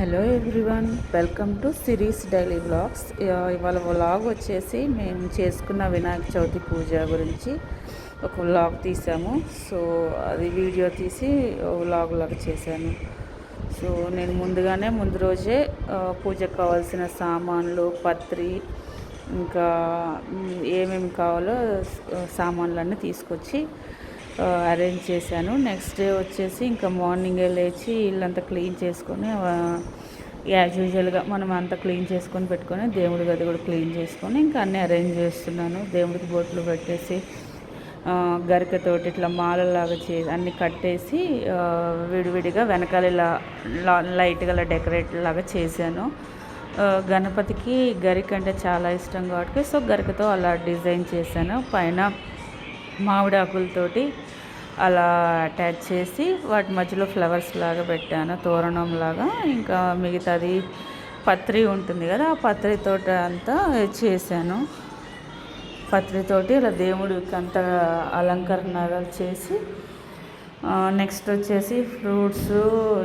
Hello everyone welcome to series daily vlogs. ఇవాళ vlog వచ్చేసి మేము చేసుకున్న వినాయక చవితి పూజ గురించి ఒక వ్లాగ్ తీసాము. సో అది వీడియో తీసి వ్లాగ్ లాగా చేశాను. సో నేను ముందుగానే ముందు రోజే పూజకు కావాల్సిన సామాన్లు పత్రి ఇంకా ఏమేమి కావాలో సామాన్లన్నీ తీసుకొచ్చి అరేంజ్ చేశాను. నెక్స్ట్ డే వచ్చేసి ఇంకా మార్నింగే లేచి ఇల్లంతా క్లీన్ చేసుకొని యాజ్ యూజువల్గా మనం అంతా క్లీన్ చేసుకొని పెట్టుకొని దేవుడి గది కూడా క్లీన్ చేసుకొని ఇంకా అన్నీ అరేంజ్ చేస్తున్నాను. దేవుడికి బొట్లు పెట్టేసి గరికతోటి ఇట్లా మాలలాగా చే అన్ని కట్టేసి విడివిడిగా వెనకాల ఇలా లా- లైట్గా డెకరేట్ లాగా చేశాను. గణపతికి గరిక అంటే చాలా ఇష్టం కాబట్టి సో గరికతో అలా డిజైన్ చేశాను. పైన మామిడి ఆకులతోటి అలా అటాచ్ చేసి వాటి మధ్యలో ఫ్లవర్స్ లాగా పెట్టాను తోరణం లాగా. ఇంకా మిగతాది పత్రి ఉంటుంది కదా ఆ పత్రితోటి అంతా చేశాను. పత్రితోటి ఇలా దేవుడికి అంత అలంకరణగా చేసి నెక్స్ట్ వచ్చేసి ఫ్రూట్స్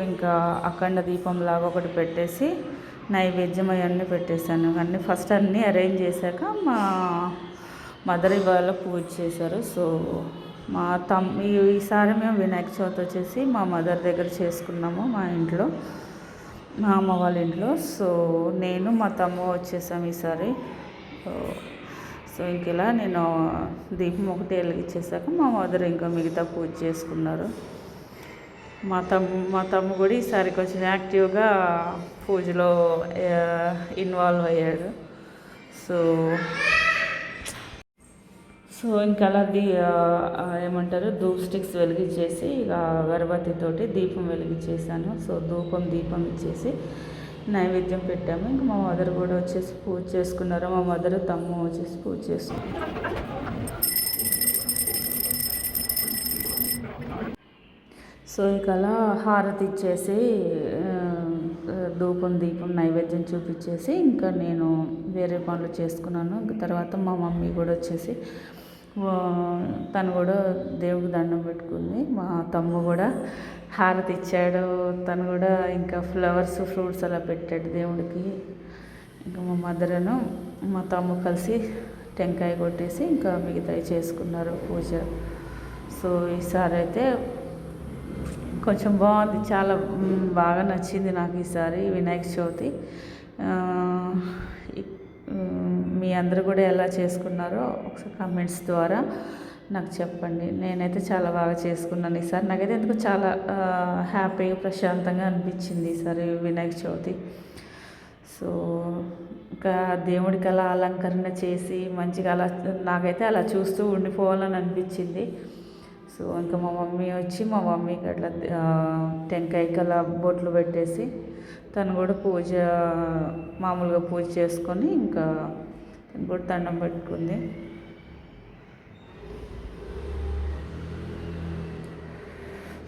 ఇంకా అఖండ దీపం లాగా ఒకటి పెట్టేసి నైవేద్యం అవన్నీ పెట్టేశాను. అన్నీ ఫస్ట్ అన్నీ అరేంజ్ చేశాక మా మదర్ ఇవాళ పూజ చేశారు. సో మా తమ్ ఈ- ఈసారి మేము వినాయక చవితి వచ్చేసి మా మదర్ దగ్గర చేసుకున్నాము మా ఇంట్లో మా అమ్మ వాళ్ళ ఇంట్లో. సో నేను మా తమ్మ వచ్చేసాము ఈసారి. సో సో ఇంక ఇలా నేను దీపం ఒకటి వెలిగించేసాక మా మదర్ ఇంకా మిగతా పూజ చేసుకున్నారు. మా తమ్ము మా తమ్ము కూడా ఈసారి కొంచెం యాక్టివ్గా పూజలో ఇన్వాల్వ్ అయ్యాడు. సో సో ఇంకా అలా దీ ఏమంటారు ధూప్ స్టిక్స్ వెలిగించేసి ఇక అగరబత్తితోటి దీపం వెలిగించేసాను. సో ధూపం దీపం ఇచ్చేసి నైవేద్యం పెట్టాము. ఇంకా మా మదర్ కూడా వచ్చేసి పూజ చేసుకున్నారు. మా మదర్ తమ్ము వచ్చేసి పూజ చేసుకున్నారు. సో ఇక అలా హారతి ఇచ్చేసి ధూపం దీపం నైవేద్యం చూపించేసి ఇంకా నేను వేరే పనులు చేసుకున్నాను. ఇంకా తర్వాత మా మమ్మీ కూడా వచ్చేసి తను కూడా దేవుడికి దండం పెట్టుకుంది. మా తమ్ము కూడా హారతి ఇచ్చాడు. తను కూడా ఇంకా ఫ్లవర్స్ ఫ్రూట్స్ అలా పెట్టాడు దేవుడికి. ఇంకా మా మదరను మా తమ్ము కలిసి టెంకాయ కొట్టేసి ఇంకా మిగతా చేసుకున్నారు పూజ. సో ఈసారి అయితే కొంచెం బాగుంది. చాలా బాగా నచ్చింది నాకు ఈసారి వినాయక చవితి. మీ అందరూ కూడా ఎలా చేసుకున్నారో ఒకసారి కామెంట్స్ ద్వారా నాకు చెప్పండి. నేనైతే చాలా బాగా చేసుకున్నాను ఈసారి. నాకైతే ఎందుకు చాలా హ్యాపీగా ప్రశాంతంగా అనిపించింది ఈసారి వినాయక చవితి. సో ఇంకా దేవుడికి అలా అలంకరణ చేసి మంచిగా అలా నాకైతే అలా చూస్తూ ఉండిపోవాలని అనిపించింది. సో ఇంకా మా మమ్మీ వచ్చి మా మమ్మీకి అట్లా టెంకాయ టెంకాయకి అలా బొట్లు పెట్టేసి తను కూడా పూజ మామూలుగా పూజ చేసుకొని ఇంకా తను కూడా దండం పెట్టుకుంది.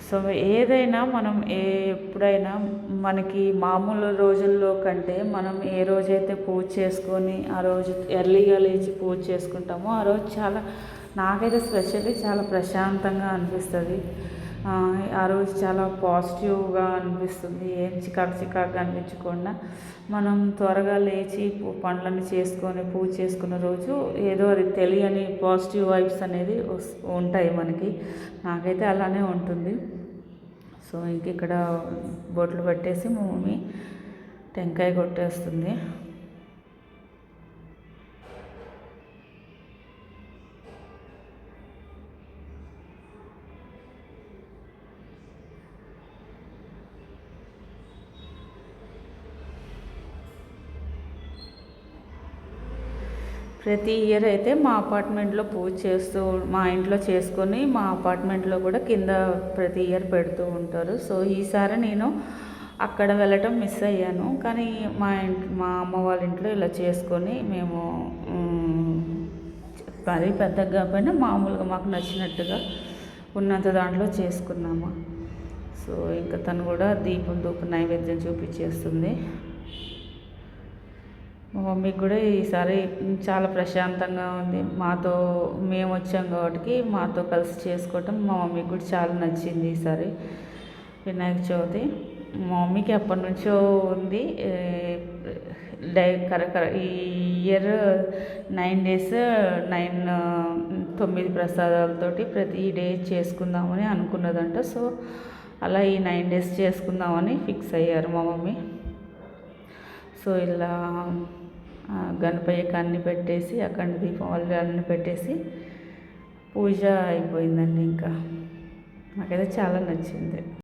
సో ఏదైనా మనం ఏ ఎప్పుడైనా మనకి మామూలు రోజుల్లో కంటే మనం ఏ రోజైతే పూజ చేసుకొని ఆ రోజు ఎర్లీగా లేచి పూజ చేసుకుంటామో ఆ రోజు చాలా నాకైతే స్పెషల్లీ చాలా ప్రశాంతంగా అనిపిస్తుంది. ఆ, రోజు చాలా పాజిటివ్గా అనిపిస్తుంది. ఏం చికాకు చికాకు అనిపించకుండా మనం త్వరగా లేచి పండ్లను చేసుకొని పూజ చేసుకున్న రోజు ఏదో అది తెలియని పాజిటివ్ వైబ్స్ అనేది ఉంటాయి మనకి. నాకైతే అలానే ఉంటుంది. సో ఇంక ఇక్కడ బొట్లు పెట్టేసి మా మమ్మీ టెంకాయ కొట్టేస్తుంది. ప్రతి ఇయర్ అయితే మా అపార్ట్మెంట్లో పూజ చేస్తూ మా ఇంట్లో చేసుకొని మా అపార్ట్మెంట్లో కూడా కింద ప్రతి ఇయర్ పెడుతూ ఉంటారు. సో ఈసారి నేను అక్కడ వెళ్ళటం మిస్ అయ్యాను. కానీ మా ఇంట్ మా అమ్మ వాళ్ళ ఇంట్లో ఇలా చేసుకొని మేము మ్, మరీ పెద్దగా కాకపోయినా మామూలుగా మాకు నచ్చినట్టుగా ఉన్నంత దాంట్లో చేసుకున్నాము. సో ఇంకా తను కూడా దీపం ధూపం నైవేద్యం చూపించేస్తుంది. మమ్మీకి కూడా ఈసారి చాలా ప్రశాంతంగా ఉంది. మాతో మేము వచ్చాం కాబట్టి మాతో కలిసి చేసుకోవటం మా మమ్మీకి కూడా చాలా నచ్చింది ఈసారి. వినాయక చవితి. మా మమ్మీకి ఎప్పటి నుంచో ఉంది. డై కరెక్ట్ ఈ ఇయర్ నైన్ డేస్ నైన్ తొమ్మిది ప్రసాదాలతోటి ప్రతి డే చేసుకుందామని అనుకున్నదంట. సో అలా ఈ నైన్ డేస్ చేసుకుందామని ఫిక్స్ అయ్యారు మా మమ్మీ. సో ఇలా గణపయ్యకి అన్ని పెట్టేసి అక్కడ దీపం వాళ్ళు అన్ని పెట్టేసి పూజ అయిపోయిందండి ఇంకా. నాకైతే చాలా నచ్చింది.